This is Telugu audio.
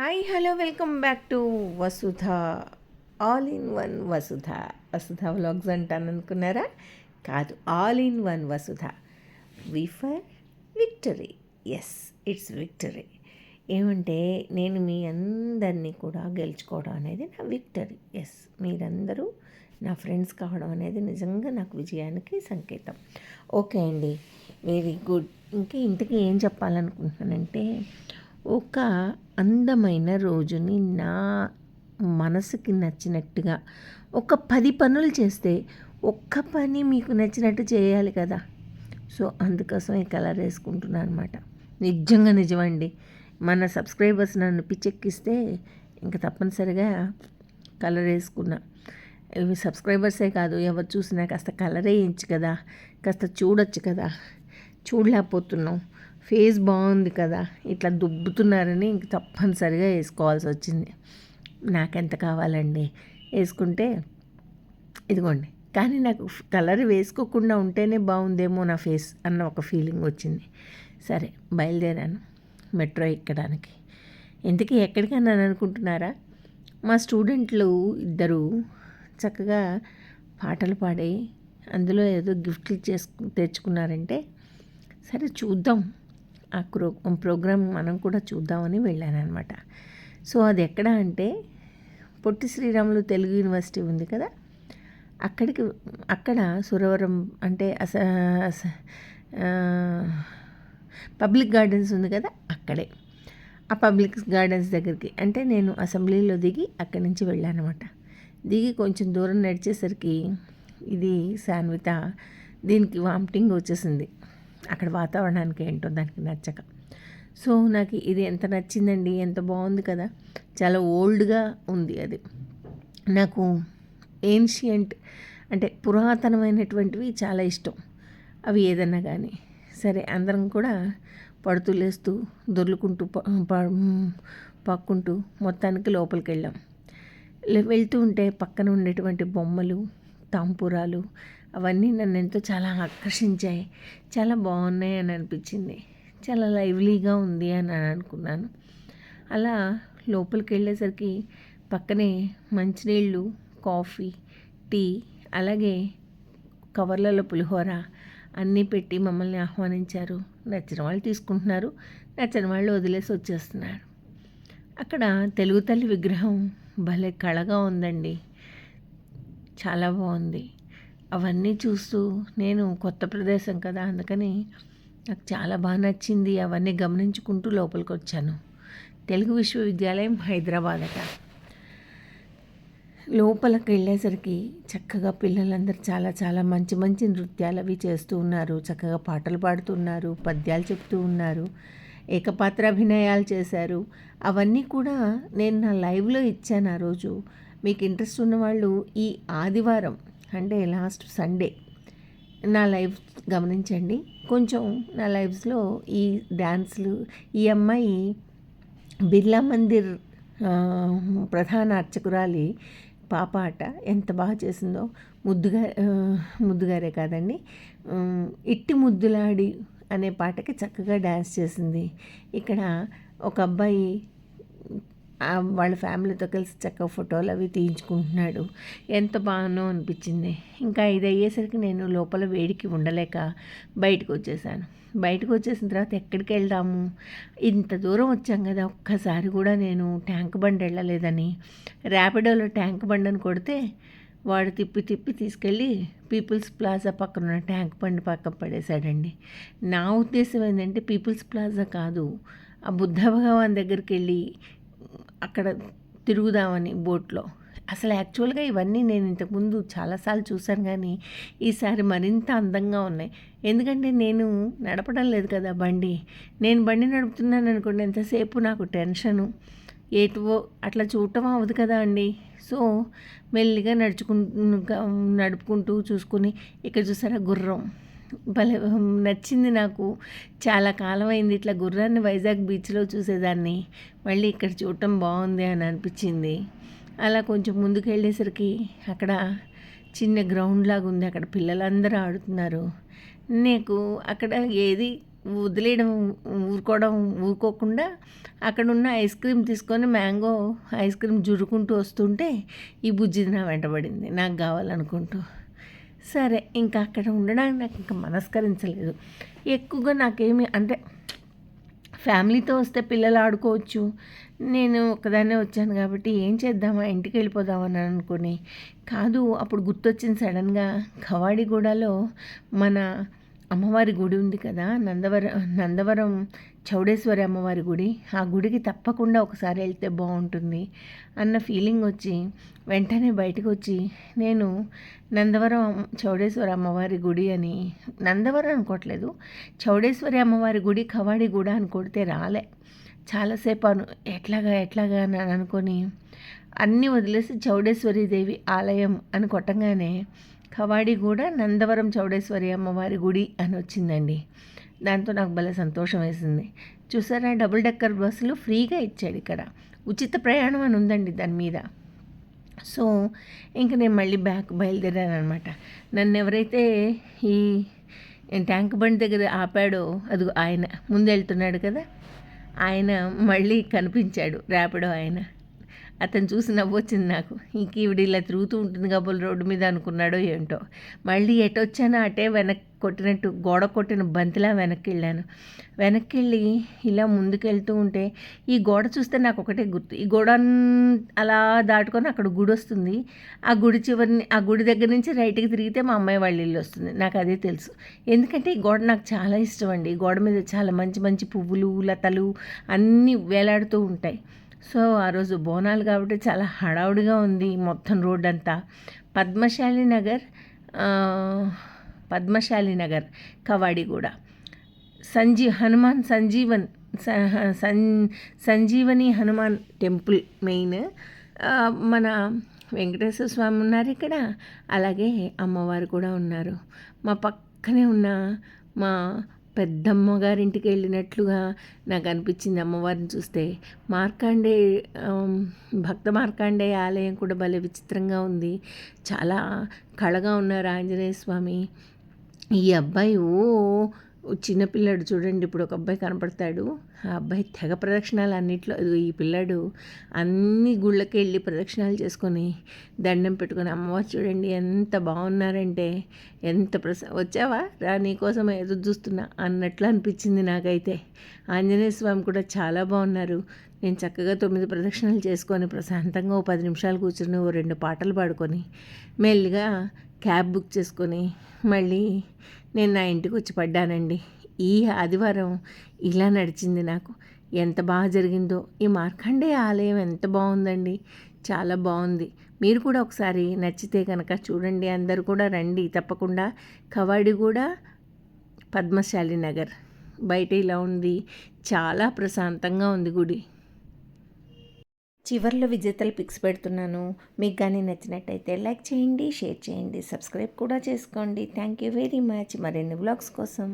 Hi hello welcome back to Vasudha. All in one Vasudha. Vasudha vlogs అంటాను అనుకున్నారా? కాదు all in one Vasudha. V for victory. Yes it's victory. ఏమంటే నేను మీ అందరినీ కూడా గెలుచుకోవడం అనేది నా విక్టరీ. ఎస్ మీరందరూ నా ఫ్రెండ్స్ కావడం అనేది నిజంగా నాకు విజయానికి సంకేతం. ఓకే అండి వెరీ గుడ్ ఇంకా ఇంతకీ ఏం చెప్పాలనుకుంటున్నానంటే ఒక అందమైన రోజుని నా మనసుకి నచ్చినట్టుగా ఒక పది పనులు చేస్తే ఒక్క పని మీకు నచ్చినట్టు చేయాలి కదా. సో అందుకోసం ఈ కలర్ వేసుకుంటున్నాను అనమాట నిజంగా నిజమండి. మన సబ్స్క్రైబర్స్ నన్ను పిచ్చెక్కిస్తే ఇంకా తప్పనిసరిగా కలర్ వేసుకున్నా. ఇవి సబ్స్క్రైబర్సే కాదు ఎవరు చూసినా కాస్త కలర్ వేయించు కదా. కాస్త చూడొచ్చు కదా. చూడలేకపోతున్నాం. ఫేస్ బాగుంది కదా ఇట్లా దుబ్బుతున్నారని ఇంక తప్పనిసరిగా వేసుకోవాల్సి వచ్చింది. నాకెంత కావాలండి? వేసుకుంటే ఇదిగోండి. కానీ నాకు కలర్ వేసుకోకుండా ఉంటేనే బాగుందేమో నా ఫేస్ అన్న ఒక ఫీలింగ్ వచ్చింది. సరే బయలుదేరాను మెట్రో ఎక్కడానికి. ఇంతకీ ఎక్కడికన్నా అనుకుంటున్నారా? మా స్టూడెంట్లు ఇద్దరు చక్కగా పాటలు పాడి అందులో ఏదో గిఫ్ట్లు చేసుకు తెచ్చుకున్నారంటే సరే చూద్దాం. ఆ క్రో ప్రోగ్రామ్ మనం కూడా చూద్దామని వెళ్ళాను అనమాట సో అది ఎక్కడ అంటే పొట్టి శ్రీరాములు తెలుగు యూనివర్సిటీ ఉంది కదా? అక్కడికి అక్కడ సురవరం అంటే అస పబ్లిక్ గార్డెన్స్ ఉంది కదా అక్కడే. ఆ పబ్లిక్ గార్డెన్స్ దగ్గరికి అంటే నేను అసెంబ్లీలో దిగి అక్కడి నుంచి వెళ్ళానమాట దిగి కొంచెం దూరం నడిచేసరికి ఇది శాన్విత దీనికి వామిటింగ్ వచ్చేసింది. అక్కడ వాతావరణానికి ఏంటో దానికి నచ్చక. సో నాకు ఇది ఎంత నచ్చిందండి ఎంత బాగుంది కదా. చాలా ఓల్డ్గా ఉంది అది. నాకు ఏన్షియంట్ అంటే పురాతనమైనటువంటివి చాలా ఇష్టం. అవి ఏదన్నా కానీ సరే అందరం కూడా పడుతూ లేస్తూ దొర్లుకుంటూ పక్కుంటూ మొత్తానికి లోపలికి వెళ్ళాం వెళ్తూ ఉంటే పక్కన ఉండేటువంటి బొమ్మలు తాంపూరాలు అవన్నీ నన్ను ఎంతో చాలా ఆకర్షించాయి. చాలా బాగున్నాయి అని అనిపించింది. చాలా లైవ్లీగా ఉంది అని అనుకున్నాను. అలా లోపలికి వెళ్ళేసరికి పక్కనే మంచినీళ్ళు కాఫీ టీ అలాగే కవర్లలో పులిహోర అన్నీ పెట్టి మమ్మల్ని ఆహ్వానించారు. నచ్చిన వాళ్ళు తీసుకుంటున్నారు నచ్చిన వాళ్ళు వదిలేసి వచ్చేస్తున్నారు. అక్కడ తెలుగు తల్లి విగ్రహం భలే కళగా ఉందండి. చాలా బాగుంది. అవన్నీ చూస్తూ నేను కొత్త ప్రదేశం కదా అందుకని నాకు చాలా బాగా నచ్చింది అవన్నీ గమనించుకుంటూ లోపలికి వచ్చాను తెలుగు విశ్వవిద్యాలయం హైదరాబాద్ అట. లోపలికి వెళ్ళేసరికి చక్కగా పిల్లలందరూ చాలా చాలా మంచి మంచి నృత్యాలు అవి చేస్తూ ఉన్నారు. చక్కగా పాటలు పాడుతున్నారు పద్యాలు చెప్తూ ఉన్నారు ఏకపాత్ర అభినయాలు చేశారు. అవన్నీ కూడా నేను నా లైవ్లో ఇచ్చాను ఆ రోజు. మీకు ఇంట్రెస్ట్ ఉన్నవాళ్ళు ఈ ఆదివారం అంటే లాస్ట్ సండే నా లైఫ్ గమనించండి. కొంచెం నా లైఫ్స్లో ఈ డ్యాన్స్లు ఈ అమ్మాయి బిర్లా మందిర్ ప్రధాన అర్చకురాలి పాప ఆట ఎంత బాగా చేసిందో ముద్దుగా ముద్దుగారే కాదండి. ఇట్టి ముద్దులాడి అనే పాటకి చక్కగా డ్యాన్స్ చేసింది. ఇక్కడ ఒక అబ్బాయి వాళ్ళ ఫ్యామిలీతో కలిసి చక్కగా ఫోటోలు అవి తీయించుకుంటున్నాడు. ఎంత బాగానో అనిపించింది. ఇంకా ఇది అయ్యేసరికి నేను లోపల వేడికి ఉండలేక బయటకు వచ్చేసాను. బయటకు వచ్చేసిన తర్వాత ఎక్కడికి వెళ్దాము? ఇంత దూరం వచ్చాం కదా ఒక్కసారి కూడా నేను ట్యాంక్ బండి వెళ్ళలేదని. ర్యాపిడోలో ట్యాంక్ బండ్ అని కొడితే వాడు తిప్పి తిప్పి తీసుకెళ్ళి పీపుల్స్ ప్లాజా పక్కన ఉన్న ట్యాంక్ బండి పక్కన పడేశాడండి. నా ఉద్దేశం ఏంటంటే పీపుల్స్ ప్లాజా కాదు. ఆ బుద్ధ భగవాన్ దగ్గరికి వెళ్ళి అక్కడ తిరుగుదామని బోట్లో. అసలు యాక్చువల్గా ఇవన్నీ నేను ఇంతకుముందు చాలాసార్లు చూశాను కానీ ఈసారి మరింత అందంగా ఉన్నాయి. ఎందుకంటే నేను నడపడం లేదు కదా బండి. నేను బండి నడుపుతున్నాను అనుకోండి ఎంతసేపు నాకు టెన్షను? ఏటువో అట్లా చూడటం అవ్వదు కదా అండి. సో మెల్లిగా నడుచుకుంటూ నడుపుకుంటూ చూసుకుని ఇక్కడ చూసారా గుర్రం? భలే నచ్చింది నాకు. చాలా కాలం అయింది ఇట్లా గుర్రాన్ని వైజాగ్ బీచ్లో చూసేదాన్ని. మళ్ళీ ఇక్కడ చూడటం బాగుంది అని అనిపించింది. అలా కొంచెం ముందుకు వెళ్ళేసరికి అక్కడ చిన్న గ్రౌండ్ లాగా ఉంది అక్కడ పిల్లలందరూ ఆడుతున్నారు. నీకు అక్కడ ఏది వదిలేయడం ఊరుకోవడం ఊరుకోకుండా అక్కడ ఉన్న ఐస్ క్రీమ్ తీసుకొని మ్యాంగో ఐస్ క్రీమ్ జురుకుంటూ వస్తుంటే ఈ బుజ్జిది నా వెంటబడింది నాకు కావాలనుకుంటూ. సరే ఇంకా అక్కడ ఉండడానికి నాకు ఇంకా మనస్కరించలేదు. ఎక్కువగా నాకేమి అంటే ఫ్యామిలీతో వస్తే పిల్లలు ఆడుకోవచ్చు. నేను ఒకదాన్నే వచ్చాను కాబట్టి ఏం చేద్దామా ఇంటికి వెళ్ళిపోదామని అనుకుని. కాదు అప్పుడు గుర్తొచ్చింది సడన్గా కవాడిగూడలో మన అమ్మవారి గుడి ఉంది కదా నందవరం నందవరం చౌడేశ్వరి అమ్మవారి గుడి ఆ గుడికి తప్పకుండా ఒకసారి వెళ్తే బాగుంటుంది అన్న ఫీలింగ్ వచ్చి వెంటనే బయటకు వచ్చి నేను నందవరం చౌడేశ్వరి అమ్మవారి గుడి అని నందవరం అనుకోవట్లేదు చౌడేశ్వరి అమ్మవారి గుడి కవాడి గుడ అని కొడితే రాలే. చాలాసేపు అను ఎట్లాగా ఎట్లాగా అని అనుకొని అన్నీ వదిలేసి చౌడేశ్వరి దేవి ఆలయం అని కొట్టంగానే కవాడి కూడా నందవరం చౌడేశ్వరి అమ్మవారి గుడి అని వచ్చిందండి. దాంతో నాకు భలే సంతోషం వేసింది. చూసారా డబుల్ డెక్కర్ బస్సులు ఫ్రీగా ఇచ్చాడు ఇక్కడ. ఉచిత ప్రయాణం అని ఉందండి దాని మీద. సో ఇంక నేను మళ్ళీ బ్యాక్ బయలుదేరాను అనమాట నన్ను ఎవరైతే ఈ ట్యాంక్ బండి దగ్గర ఆపాడో అది ఆయన ముందు వెళ్తున్నాడు కదా ఆయన మళ్ళీ కనిపించాడు ర్యాపిడో ఆయన. అతను చూసి నవ్వొచ్చింది నాకు. ఇంక ఈవిడ ఇలా తిరుగుతూ ఉంటుంది కాబోలు రోడ్డు మీద అనుకున్నాడో ఏంటో. మళ్ళీ ఎటొచ్చానో అటే వెనక్కి కొట్టినట్టు గోడ కొట్టిన బంతిలా వెనక్కి వెళ్ళాను వెనక్కి వెళ్ళి ఇలా ముందుకెళ్తూ ఉంటే ఈ గోడ చూస్తే నాకు ఒకటే గుర్తు. ఈ గోడ అలా దాటుకొని అక్కడ గుడి వస్తుంది. ఆ గుడి చివరిని ఆ గుడి దగ్గర నుంచి రైట్కి తిరిగితే మా అమ్మాయి వాళ్ళ ఇల్లు వస్తుంది. నాకు అదే తెలుసు. ఎందుకంటే ఈ గోడ నాకు చాలా ఇష్టం అండి. ఈ గోడ మీద చాలా మంచి మంచి పువ్వులు లతలు అన్నీ వేలాడుతూ ఉంటాయి. సో ఆ రోజు బోనాలు కాబట్టి చాలా హడావుడిగా ఉంది మొత్తం రోడ్ అంతా పద్మశాలి నగర్ పద్మశాలి నగర్ కవాడిగూడ సంజీ హనుమాన్ సంజీవన్ సన్ సంజీవని హనుమాన్ టెంపుల్ మెయిన్. మన వెంకటేశ్వర స్వామి ఉన్నారు ఇక్కడ. అలాగే అమ్మవారు కూడా ఉన్నారు. మా పక్కనే ఉన్న మా పెద్దమ్మ గారింటికి వెళ్ళినట్లుగా నాకు అనిపించింది అమ్మవారిని చూస్తే. మార్కాండే భక్త మార్కాండే ఆలయం కూడా భలే విచిత్రంగా ఉంది. చాలా కళగా ఉన్నారు ఆంజనేయ స్వామి ఈ అబ్బాయి ఓ చిన్నపిల్లాడు చూడండి ఇప్పుడు ఒక అబ్బాయి కనపడతాడు. ఆ అబ్బాయి తెగ ప్రదక్షిణాలు అన్నిట్లో ఈ పిల్లాడు అన్ని గుళ్ళకి వెళ్ళి ప్రదక్షిణాలు చేసుకొని దండం పెట్టుకొని అమ్మవారు చూడండి ఎంత బాగున్నారంటే ఎంత ప్రస వచ్చావా? రా నీకోసం ఎదురు చూస్తున్నా అన్నట్లు అనిపించింది నాకైతే. ఆంజనేయ స్వామి కూడా చాలా బాగున్నారు. నేను చక్కగా తొమ్మిది ప్రదక్షిణలు చేసుకొని ప్రశాంతంగా ఓ పది నిమిషాలు కూర్చుని ఓ రెండు పాటలు పాడుకొని మెల్లిగా క్యాబ్ బుక్ చేసుకొని మళ్ళీ నేను నా ఇంటికి వచ్చి పడ్డానండి. ఈ ఆదివారం ఇలా నడిచింది నాకు. ఎంత బాగా జరిగిందో. ఈ మార్కండే ఆలయం ఎంత బాగుందండి. చాలా బాగుంది. మీరు కూడా ఒకసారి నచ్చితే కనుక చూడండి. అందరు కూడా రండి. తప్పకుండా కవాడి కూడా పద్మశాలి నగర్. బయట ఇలా ఉంది. చాలా ప్రశాంతంగా ఉంది గుడి. చివరిలో విజేతలు పిక్స్ పెడుతున్నాను. మీకు కానీ నచ్చినట్టయితే లైక్ చేయండి షేర్ చేయండి సబ్స్క్రైబ్ కూడా చేసుకోండి. Thank you very much. మరిన్ని వ్లాగ్స్ కోసం.